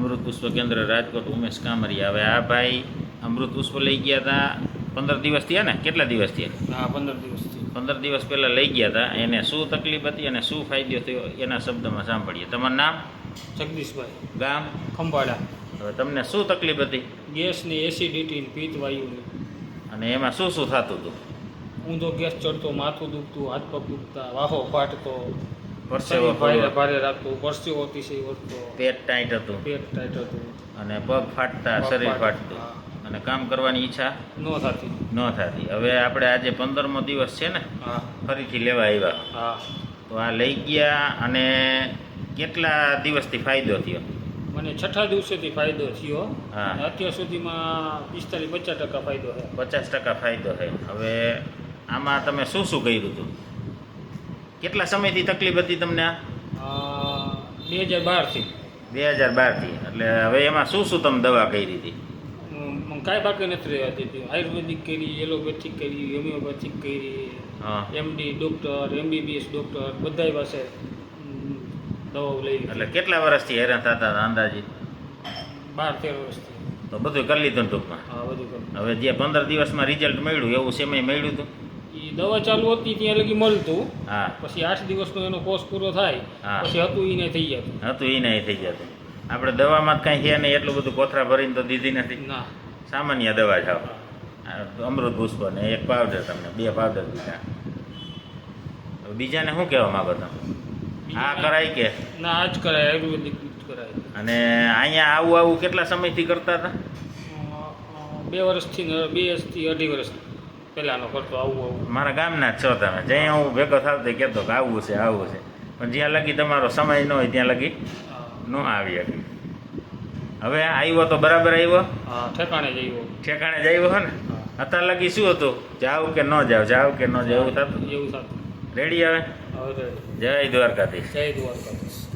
અમૃત પુષ્પ કેન્દ્ર રાજકોટ ઉમેશ કામરિયા હવે આ ભાઈ અમૃત પુષ્પ લઈ ગયા હતા પંદર દિવસ થયા ને? કેટલા દિવસ થયા? હા પંદર દિવસ પંદર દિવસ પહેલાં લઈ ગયા હતા એને શું તકલીફ હતી અને શું ફાયદો થયો એના શબ્દમાં સાંભળીએ. તમારું નામ? જગદીશભાઈ. ગામ? ખંભાળા. હવે તમને શું તકલીફ હતી? ગેસની એસિડિટી પિત્ત વાયુની. અને એમાં શું શું થતું હતું? ઊંધો ગેસ ચડતો માથું દુખતું હાથ પગ દુખતા વાહો ફાટતો. પરસેવો ભારે ભારે રાખતું પરસેવો અતિશય વધતો પેટ ટાઈટ હતું. પેટ ટાઈટ હતું. અને પગ ફાટતા શરીર ફાટતું. અને કામ કરવાની ઈચ્છા ન થતી. ન થતી. હવે આપણે આજે પંદરમો દિવસ છે ને ફરીથી લેવા આવ્યા. હા. તો આ લઈ ગયા અને કેટલા દિવસથી ફાયદો થયો? મને છઠ્ઠા દિવસેથી ફાયદો થયો. હા. અત્યાર સુધીમાં પિસ્તાલીસ પચાસ ટકા ફાયદો છે. પચાસ ટકા ફાયદો છે. હવે આમાં તમે શું શું કર્યું હતું? કેટલા સમયથી તકલીફ હતી તમને આ? બે હજાર બારથી બે હજાર બારથી એટલે હવે એમાં શું શું તમે દવા કરી હતી? કાંઈ બાકી નથી રહેવાતી આયુર્વેદિક કરી એલોપેથિક કરી હોમિયોપેથિક કરી હા. એમડી ડૉક્ટર એમબીબીએસ ડૉક્ટર બધાય પાસે દવાઓ લઈ એટલે કેટલા વર્ષથી હેરાન થતા હતા અંદાજિત બાર તેર વર્ષથી. તો બધું કરી લીધું ટૂંકમાં? હા બધું કરું હવે જે પંદર દિવસમાં રિઝલ્ટ મળ્યું એવું સમય મળ્યું હતું? એ દવા ચાલુ હતી ત્યાં લગી મળતું હા. પછી આઠ દિવસનો એનો કોર્સ પૂરો થાય. પછી હતું એને થઈ જતું. હતું એ નહીં થઈ જતું. આપણે દવામાં કાંઈ છે નહીં એટલું બધું કોથરા ભરીને તો દીધી નથી. ના. સામાન્ય દવા આ અમૃત પુષ્પ ને એક પાવડર તમને બે પાવડર દીધા. બીજાને શું કહેવા માંગો તમે? આ કરાય કે? ના આજ કરાય આયુર્વેદિક કરાય. અને અહીંયા આવું આવું કેટલા સમયથી કરતા હતા? બે વર્ષથી બે વર્ષથી અઢી વર્ષ પહેલાંનો ખર્ચો આવું આવું. મારા ગામના જ છો તમે. જ્યાં હું ભેગો થાવ તે કહેતો કે આવું છે આવું છે. પણ જ્યાં લગી તમારો સમય ન હોય ત્યાં લગી ન આવી શકે. હવે આવ્યો તો બરાબર આવ્યો ઠેકાણે ઠેકાણે આવ્યો ઠેકાણે જ આવ્યો હે ને? અત્યારે લગી શું હતું? જાવ કે ન જાવ? જાવ કે ન જાવ? એવું થતું? એવું થતું. રેડી આવે હવે જય દ્વારકાધીશ. જય દ્વારકાધીશ.